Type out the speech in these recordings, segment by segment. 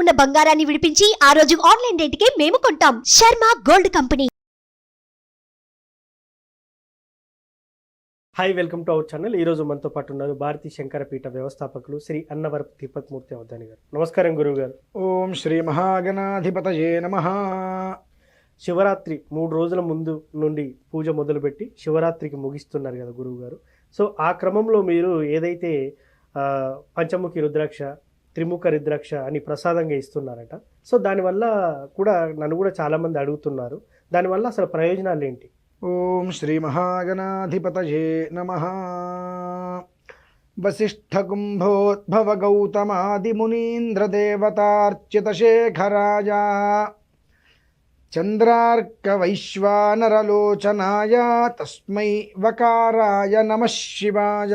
ఉన్న బంగారాన్ని విడిపించి ఆ రోజు ఆన్లైన్ రేటుకే మేము కొంటాం. Sharma gold company. Hi welcome to our channel ఈ రోజు మనతో పాటు ఉన్నారు భారతీ శంకరపీఠ వ్యవస్థాపకులు శ్రీ అన్నవరపు తిరుపతిమూర్తి అవధాని గారు. నమస్కారం గురువు గారు ఓం శ్రీ మహాగణాధిపతయే నమ. శివరాత్రి మూడు రోజుల ముందు నుండి పూజ మొదలుపెట్టి శివరాత్రికి ముగిస్తున్నారు కదా గురువు గారు సో ఆ క్రమంలో మీరు ఏదైతే పంచముఖి రుద్రాక్ష త్రిముఖ రుద్రాక్ష అని ప్రసాదంగా ఇస్తున్నారట. సో దానివల్ల కూడా నన్ను కూడా చాలామంది అడుగుతున్నారు. దానివల్ల అసలు ప్రయోజనాలు ఏంటి? ఓం శ్రీ మహాగణాధిపతయే నమ. వసిష్ఠకుంభోద్భవ గౌతమాదిమునీంద్రదేవతార్చితశేఖరాయ చంద్రార్కవైశ్వానరలోచనాయ తస్మై వకారాయ నమ శివాయ.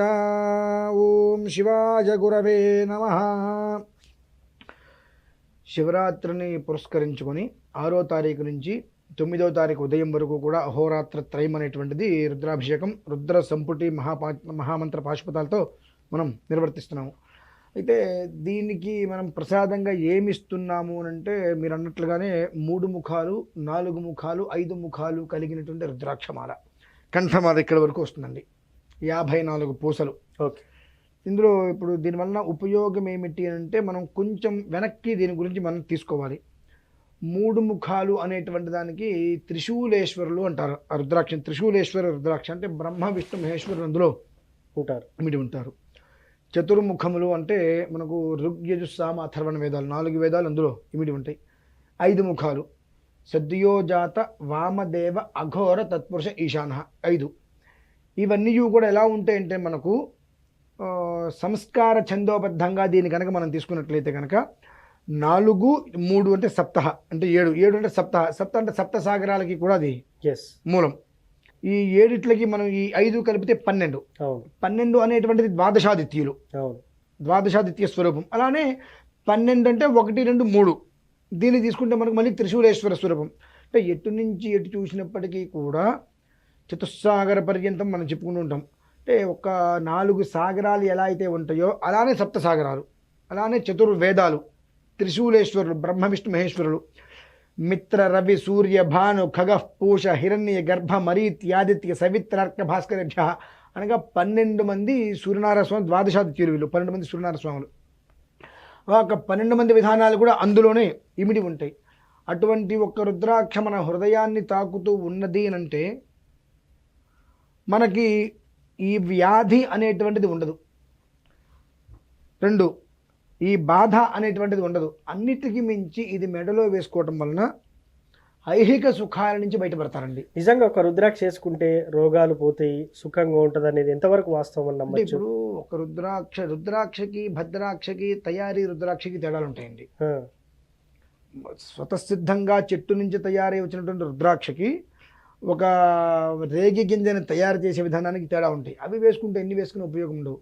ఓం శివాయ గురవే నమ. శివరాత్రిని పురస్కరించుకొని ఆరో తారీఖు నుంచి తొమ్మిదో తారీఖు ఉదయం వరకు కూడా అహోరాత్ర త్రయం అనేటువంటిది రుద్రాభిషేకం రుద్ర సంపుటి మహాపా మహామంత్ర పాశుపతాలతో మనం నిర్వర్తిస్తున్నాము. అయితే దీనికి మనం ప్రసాదంగా ఏమి ఇస్తున్నాము అని అంటే మీరు అన్నట్లుగానే మూడు ముఖాలు నాలుగు ముఖాలు ఐదు ముఖాలు కలిగినటువంటి రుద్రాక్షమాల. కంఠమాల ఇక్కడ వరకు వస్తుందండి. యాభై నాలుగు పూసలు. ఓకే. ఇందులో ఇప్పుడు దీనివల్ల ఉపయోగం ఏమిటి అని అంటే మనం కొంచెం వెనక్కి దీని గురించి మనం తీసుకోవాలి. మూడు ముఖాలు అనేటువంటి దానికి త్రిశూలేశ్వరులు అంటారు. రుద్రాక్ష త్రిశూలేశ్వర రుద్రాక్ష అంటే బ్రహ్మ విష్ణు మహేశ్వరులు అందులో ఉంటారు. ఇమిడి ఉంటారు. చతుర్ముఖములు అంటే మనకు ఋగ్యజుస్సామ అథర్వణ వేదాలు. నాలుగు వేదాలు అందులో ఇమిడి ఉంటాయి. ఐదు ముఖాలు. సద్యోజాత వామదేవ అఘోర తత్పురుష ఈశాన. ఐదు. ఇవన్నీ కూడా ఎలా ఉంటాయంటే మనకు సంస్కార ఛందోబద్ధంగా దీన్ని కనుక మనం తీసుకున్నట్లయితే కనుక నాలుగు మూడు అంటే సప్తహ అంటే ఏడు. ఏడు అంటే సప్తహ సప్త అంటే సప్త సాగరాలకి కూడా అది ఎస్ మూలం. ఈ ఏడిట్లకి మనం ఈ ఐదు కలిపితే పన్నెండు. పన్నెండు అనేటువంటిది ద్వాదశాదిత్యులు. ద్వాదశాదిత్య స్వరూపం. అలానే పన్నెండు అంటే ఒకటి రెండు మూడు. దీన్ని తీసుకుంటే మనకు మళ్ళీ త్రిశూలేశ్వర స్వరూపం. అంటే ఎటు నుంచి ఎటు చూసినప్పటికీ కూడా చతుస్సాగర పర్యంతం మనం చెప్పుకుంటూ ఉంటాం. అంటే ఒక నాలుగు సాగరాలు ఎలా అయితే ఉంటాయో అలానే సప్త సాగరాలు అలానే చతుర్వేదాలు త్రిశూలేశ్వరులు బ్రహ్మ విష్ణు మహేశ్వరులు. మిత్ర రవి సూర్య భాను ఖగః పూష హిరణ్య గర్భ మరీత్యాదిత్య సవిత్రార్క భాస్కరభ్య అనగా పన్నెండు మంది సూర్యనారాయణ స్వామి ద్వాదశాదిత్యులు వీళ్ళు పన్నెండు మంది సూర్యనారాయణ ఒక పన్నెండు మంది విధానాలు కూడా అందులోనే ఇమిడి ఉంటాయి. అటువంటి ఒక రుద్రాక్ష మన హృదయాన్ని తాకుతూ ఉన్నది అని అంటే మనకి ఈ వ్యాధి అనేటువంటిది ఉండదు. రెండు ఈ బాధ అనేటువంటిది ఉండదు. అన్నిటికీ మించి ఇది మెడలో వేసుకోవటం వలన ఐహిక సుఖాల నుంచి బయటపడతారండి. నిజంగా ఒక రుద్రాక్ష చేసుకుంటే రోగాలు పోతాయి సుఖంగా ఉంటుంది అనేది ఎంతవరకు వాస్తవం నమ్మచ్చు? ఇప్పుడు ఒక రుద్రాక్ష రుద్రాక్షకి భద్రాక్షకి తయారీ రుద్రాక్షకి తేడాలు ఉంటాయండి. స్వతసిద్ధంగా చెట్టు నుంచి తయారై వచ్చినటువంటి రుద్రాక్షకి ఒక రేగి గింజని తయారు చేసే విధానానికి తేడా ఉంటాయి. అవి వేసుకుంటే ఎన్ని వేసుకునే ఉపయోగం ఉండవు.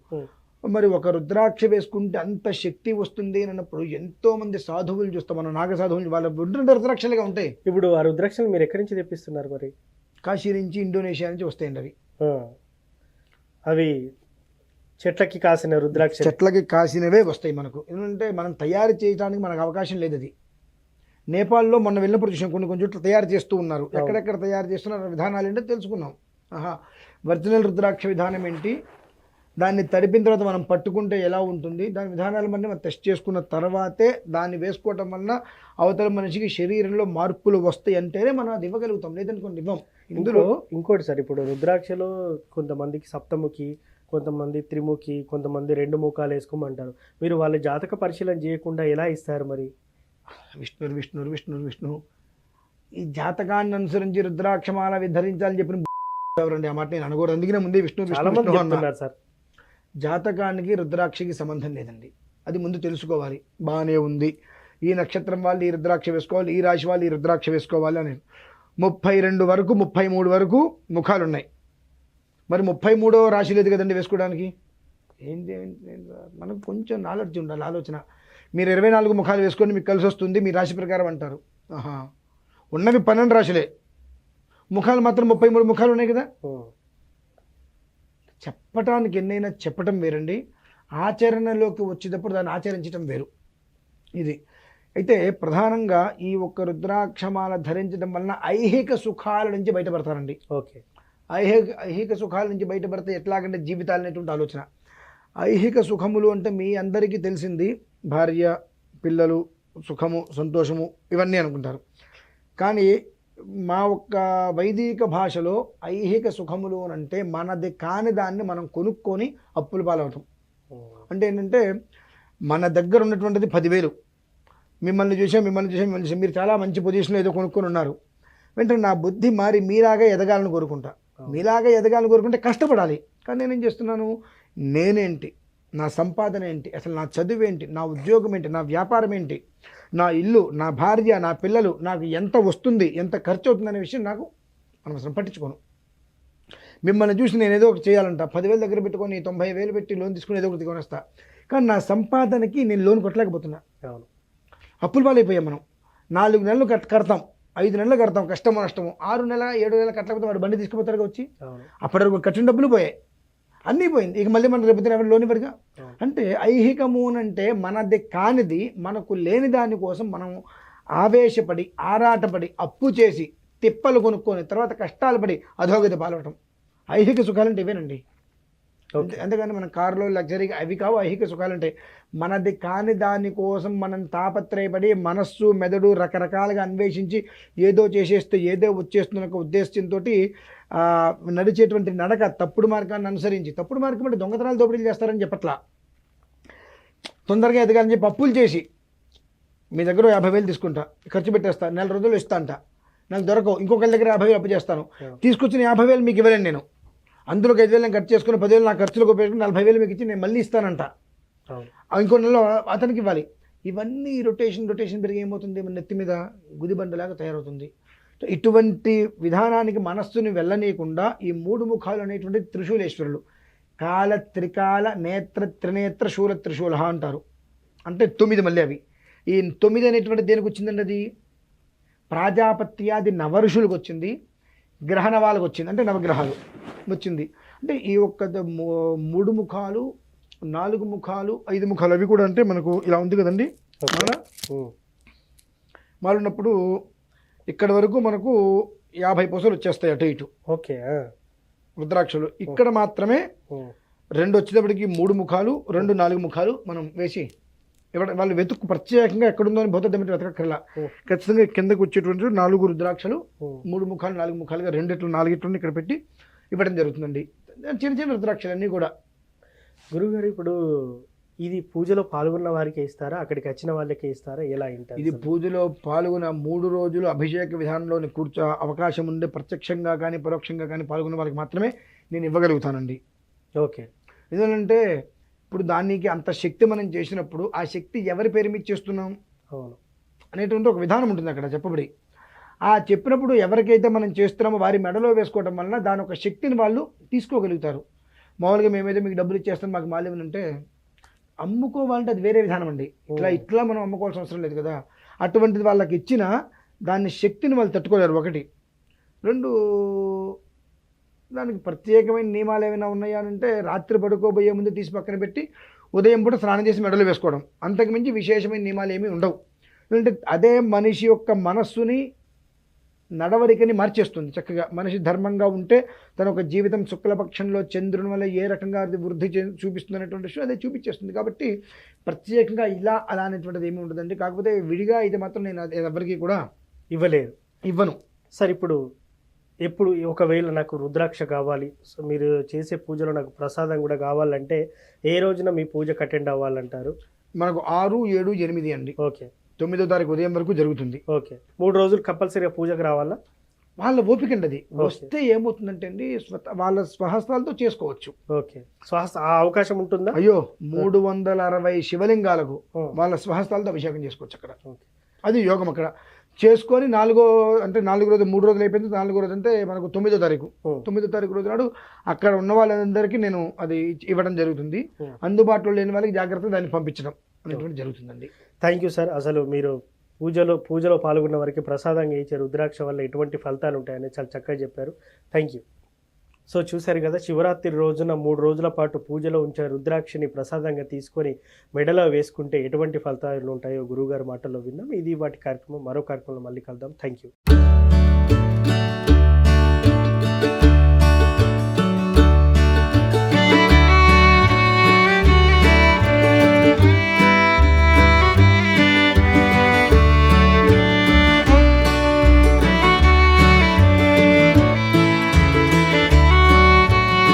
మరి ఒక రుద్రాక్ష వేసుకుంటే అంత శక్తి వస్తుంది అని అన్నప్పుడు ఎంతో మంది సాధువులు చూస్తాం. మనం నాగ సాధువులు వాళ్ళ ఉంటుంటే రుద్రాక్షలుగా ఉంటాయి. ఇప్పుడు ఆ రుద్రాక్షలు మీరు ఎక్కడి నుంచి తెప్పిస్తున్నారు మరి? కాశీ నుంచి ఇండోనేషియా నుంచి వస్తాయండి అవి. అవి చెట్లకి కాసిన రుద్రాక్ష చెట్లకి కాసినవే వస్తాయి మనకు. ఎందుకంటే మనం తయారు చేయడానికి మనకు అవకాశం లేదు అది. నేపాల్లో మొన్న వెళ్ళినప్పుడు చూసాం కొన్ని కొన్ని చోట్ల తయారు చేస్తూ ఉన్నారు. ఎక్కడెక్కడ తయారు చేస్తున్నారు విధానాలు ఏంటో తెలుసుకున్నాం. ఆహా ఒరిజినల్ రుద్రాక్ష విధానం ఏంటి? దాన్ని తడిపిన తర్వాత మనం పట్టుకుంటే ఎలా ఉంటుంది? దాని విధానాలు మనం టెస్ట్ చేసుకున్న తర్వాతే దాన్ని వేసుకోవటం వలన అవతల మనిషికి శరీరంలో మార్పులు వస్తాయి అంటేనే మనం అది ఇవ్వగలుగుతాం. లేదంటే కొన్ని ఇవ్వం. ఇందులో ఇంకోటి సార్ ఇప్పుడు రుద్రాక్షలో కొంతమందికి సప్తముఖి కొంతమంది త్రిముఖి కొంతమంది రెండు ముఖాలు వేసుకోమంటారు. మీరు వాళ్ళ జాతక పరిశీలన చేయకుండా ఎలా ఇస్తారు మరి? విష్ణురు విష్ణురు విష్ణురు విష్ణు. ఈ జాతకాన్ని అనుసరించి రుద్రాక్షమాల ధరించాలని చెప్పిన ఎవరండి? ఆ మాట నేను అనకూడదు. అందుకనే ముందే విష్ణు విష్ణు చాలా మంది విష్ణు అన్నా. చెప్తున్నారు సార్. జాతకానికి రుద్రాక్షకి సంబంధం లేదండి. అది ముందు తెలుసుకోవాలి. బాగానే ఉంది. ఈ నక్షత్రం వాళ్ళు ఈ రుద్రాక్ష వేసుకోవాలి ఈ రాశి వాళ్ళు ఈ రుద్రాక్ష వేసుకోవాలి అని. ముప్పై రెండు వరకు ముప్పై మూడు వరకు ముఖాలు ఉన్నాయి మరి ముప్పై మూడో రాశి లేదు కదండి వేసుకోవడానికి? ఏంటి మనకు కొంచెం నాలెడ్జ్ ఉండాలి ఆలోచన. మీరు ఇరవై నాలుగు ముఖాలు వేసుకొని మీకు కలిసి వస్తుంది మీ రాశి ప్రకారం అంటారు. ఆహా. ఉన్నవి పన్నెండు రాశులే. ముఖాలు మాత్రం ముప్పై మూడు ముఖాలు ఉన్నాయి కదా? చెప్పటానికి ఎన్నైనా చెప్పటం వేరండి. ఆచరణలోకి వచ్చేటప్పుడు దాన్ని ఆచరించటం వేరు. ఇది. అయితే ప్రధానంగా ఈ ఒక్క రుద్రాక్షమాల ధరించడం వలన ఐహిక సుఖాల నుంచి బయటపడతారండి. ఓకే. ఐహిక ఐహిక సుఖాల నుంచి బయటపడితే ఎట్లాగంటే జీవితాలు అనేటువంటి ఆలోచన. ఐహిక సుఖములు అంటే మీ అందరికీ తెలిసింది భార్య పిల్లలు సుఖము సంతోషము ఇవన్నీ అనుకుంటారు. కానీ మా ఒక్క వైదిక భాషలో ఐహిక సుఖములు అని అంటే మనది కాని దాన్ని మనం కొనుక్కొని అప్పుల పాలవటం అంటే ఏంటంటే మన దగ్గర ఉన్నటువంటిది పదివేలు. మిమ్మల్ని చూసాం మిమ్మల్ని చూసాం మిమ్మల్ని చూసాం. మీరు చాలా మంచి పొజిషన్లో ఏదో కొనుక్కొని ఉన్నారు. వెంటనే నా బుద్ధి మారి మీలాగా ఎదగాలని కోరుకుంటా. మీలాగా ఎదగాలని కోరుకుంటే కష్టపడాలి. కానీ నేనేం చేస్తున్నాను? నేనేంటి? నా సంపాదన ఏంటి? అసలు నా చదువు ఏంటి? నా ఉద్యోగం ఏంటి? నా వ్యాపారం ఏంటి? నా ఇల్లు నా భార్య నా పిల్లలు నాకు ఎంత వస్తుంది? ఎంత ఖర్చు అవుతుంది అనే విషయం నాకు అనవసరం. పట్టించుకోను. మిమ్మల్ని చూసి నేను ఏదో ఒకటి చేయాలంట. పదివేలు దగ్గర పెట్టుకొని తొంభై వేలు పెట్టి లోన్ తీసుకుని ఏదో ఒకటి కొనేస్తా. కానీ నా సంపాదనకి నేను లోన్ కొట్టలేకపోతున్నా. అవును. అప్పుల పాలైపోయాం మనం. నాలుగు నెలలు కట్ కడతాం. ఐదు నెలలు కడతాం. కష్టమో నష్టమో. ఆరు నెల ఏడు నెలలు కట్టకపోతే వాడు బండి తీసుకుపోతారుగా వచ్చి. అప్పటి వరకు కట్టిన డబ్బులు పోయాయి. అన్నీ పోయింది. ఇక మళ్ళీ మనం రేపు ఎవరు లోన్ ఇవ్వరుగా. అంటే ఐహికము అని అంటే మనది కానిది మనకు లేని దానికోసం మనం ఆవేశపడి ఆరాటపడి అప్పు చేసి తిప్పలు కొనుక్కొని తర్వాత కష్టాలు పడి అధోగతి పాలవటం. ఐహిక సుఖాలంటే ఇవేనండి. అంతేగాని మన కారులో లగ్జరీగా అవి కావు ఐహిక సుఖాలంటే. మనది కాని దానికోసం మనం తాపత్రయపడి మనస్సు మెదడు రకరకాలుగా అన్వేషించి ఏదో చేసేస్తే ఏదో వచ్చేస్తున్న ఒక ఉద్దేశంతో నడిచేటువంటి నడక తప్పుడు మార్గాన్ని అనుసరించి తప్పుడు మార్గం అంటే దొంగతనాలు దోపిడీలు చేస్తారని చెప్పట్లా. తొందరగా ఎదగాలని చెప్పి అప్పులు చేసి మీ దగ్గర యాభై వేలు తీసుకుంటా ఖర్చు పెట్టేస్తా నెల రోజులు ఇస్తా అంట. నాకు దొరకవు ఇంకొకరి దగ్గర యాభై వేలు అప్పు చేస్తాను. తీసుకొచ్చిన యాభై వేలు మీకు ఇవ్వలేను నేను. అందులో ఐదు వేలు నేను ఖర్చు చేసుకుని పదివేలు నా ఖర్చులకు ఉపయోగించుకుని నలభై వేలు మీకు ఇచ్చి నేను మళ్ళీ ఇస్తానంట. ఇంకో నెలలో అతనికి ఇవ్వాలి. ఇవన్నీ రొటేషన్ రొటేషన్ పెరిగి ఏమవుతుంది? మన నెత్తి మీద గుదిబండలాగా తయారవుతుంది. ఇటువంటి విధానానికి మనస్సుని వెళ్ళనీయకుండా ఈ మూడు ముఖాలు అనేటువంటి త్రిశూలేశ్వరులు. కాల త్రికాల నేత్ర త్రినేత్ర శూల త్రిశూల అంటారు. అంటే తొమ్మిది మళ్ళీ అవి. ఈ తొమ్మిది అనేటువంటి దేనికి వచ్చిందండి అది? ప్రాజాపత్యాది నవఋషులకు వచ్చింది. గ్రహణ వాళ్ళకి వచ్చింది. అంటే నవగ్రహాలు వచ్చింది. అంటే ఈ ఒక్క మూడు ముఖాలు నాలుగు ముఖాలు ఐదు ముఖాలు అవి కూడా అంటే మనకు ఇలా ఉంది కదండి. మాలున్నప్పుడు ఇక్కడ వరకు మనకు యాభై పూసలు వచ్చేస్తాయి అటు ఇటు ఓకే. రుద్రాక్షలు ఇక్కడ మాత్రమే. రెండు వచ్చేటప్పటికి మూడు ముఖాలు రెండు నాలుగు ముఖాలు మనం వేసి ఇవ్వడం వాళ్ళు వెతుక్కు ప్రత్యేకంగా ఎక్కడుందో అని భౌత దమిటి వెతకక్కర్లా. ఖచ్చితంగా కిందకు వచ్చేటువంటి నాలుగు రుద్రాక్షలు. మూడు ముఖాలు నాలుగు ముఖాలుగా రెండిట్లు నాలుగిట్లు ఇక్కడ పెట్టి ఇవ్వడం జరుగుతుందండి చిన్న చిన్న రుద్రాక్షలు అన్నీ కూడా గురుగారు ఇప్పుడు ఇది పూజలో పాల్గొన్న వారికి ఇస్తారా? అక్కడికి వచ్చిన వాళ్ళకి ఇస్తారా? ఎలా ఏంటారు ఇది పూజలో పాల్గొన్న మూడు రోజులు అభిషేక విధానంలోని కూర్చో అవకాశం ఉండే ప్రత్యక్షంగా కానీ పరోక్షంగా కానీ పాల్గొన్న వాళ్ళకి మాత్రమే నేను ఇవ్వగలుగుతానండి. ఓకే. ఎందుకంటే ఇప్పుడు దానికి అంత శక్తి మనం చేసినప్పుడు ఆ శక్తి ఎవరి పేరు మీద చేస్తున్నాం? అవును. అనేటువంటి ఒక విధానం ఉంటుంది అక్కడ చెప్పబడి. ఆ చెప్పినప్పుడు ఎవరికైతే మనం చేస్తున్నామో వారి మెడలో వేసుకోవడం వలన దాని ఒక శక్తిని వాళ్ళు తీసుకోగలుగుతారు. మామూలుగా మేమైతే మీకు డబ్బులు ఇచ్చేస్తాం మాకు మాల్యం అంటే అమ్ముకోవాలంటే అది వేరే విధానం అండి ఇట్లా ఇట్లా మనం అమ్ముకోవాల్సిన అవసరం లేదు కదా. అటువంటిది వాళ్ళకి ఇచ్చిన దాని శక్తిని వాళ్ళు తట్టుకోలేరు. ఒకటి. రెండు దానికి ప్రత్యేకమైన నియమాలు ఏమైనా ఉన్నాయా అని అంటే రాత్రి పడుకోబోయే ముందు తీసి పక్కన పెట్టి ఉదయం పూట స్నానం చేసి మెడలు వేసుకోవడం. అంతకుమించి విశేషమైన నియమాలు ఏమీ ఉండవు. ఎందుకంటే అదే మనిషి యొక్క మనస్సుని నడవడికని మార్చేస్తుంది. చక్కగా మనిషి ధర్మంగా ఉంటే తన ఒక జీవితం శుక్లపక్షంలో చంద్రుని వల్ల ఏ రకంగా అది వృద్ధి చే చూపిస్తుంది అనేటువంటి విషయం అదే చూపించేస్తుంది. కాబట్టి ప్రత్యేకంగా ఇలా అలా అనేటువంటిది ఏమీ ఉండదండి. కాకపోతే విడిగా ఇది మాత్రం నేను ఎవరికి కూడా ఇవ్వలేదు. ఇవ్వను. సార్ ఇప్పుడు ఎప్పుడు ఒకవేళ నాకు రుద్రాక్ష కావాలి సో మీరు చేసే పూజలో నాకు ప్రసాదం కూడా కావాలంటే ఏ రోజున మీ పూజకు అటెండ్ అవ్వాలంటారు? మనకు ఆరు ఏడు ఎనిమిది అండి. ఓకే. తొమ్మిదో తారీఖు ఉదయం వరకు జరుగుతుంది. ఓకే. మూడు రోజులు కంపల్సరీగా పూజకు రావాలా? వాళ్ళ ఓపిక అండి అది. వస్తే ఏమవుతుందంటే అండి వాళ్ళ స్వహస్తాలతో చేసుకోవచ్చు. ఓకే. ఆ అవకాశం ఉంటుందా? అయ్యో మూడు వందల అరవై శివలింగాలకు వాళ్ళ స్వహస్తాలతో అభిషేకం చేసుకోవచ్చు అక్కడ. అది యోగం అక్కడ. చేసుకొని నాలుగో అంటే నాలుగు రోజు మూడు రోజులు అయిపోయింది నాలుగో రోజు అంటే మనకు తొమ్మిదో తారీఖు. తొమ్మిదో తారీఖు రోజు నాడు అక్కడ ఉన్న వాళ్ళందరికీ నేను అది ఇవ్వడం జరుగుతుంది. అందుబాటులో లేని వాళ్ళకి జాగ్రత్తగా దాన్ని పంపించడం. అనేటువంటి జరుగుతుందండి. థ్యాంక్ యూ సార్ అసలు మీరు పూజలో పూజలో పాల్గొన్న వారికి ప్రసాదంగా ఇచ్చే రుద్రాక్ష వల్ల ఎటువంటి ఫలితాలు ఉంటాయని చాలా చక్కగా చెప్పారు. థ్యాంక్ యూ సో చూశారు కదా శివరాత్రి రోజున మూడు రోజుల పాటు పూజలో ఉంచిన రుద్రాక్షని ప్రసాదంగా తీసుకొని మెడలో వేసుకుంటే ఎటువంటి ఫలితాలు ఉంటాయో గురువుగారి మాటల్లో విన్నాం. ఇది వాటి కార్యక్రమం. మరో కార్యక్రమంలో మళ్ళీ కలుద్దాం. Thank you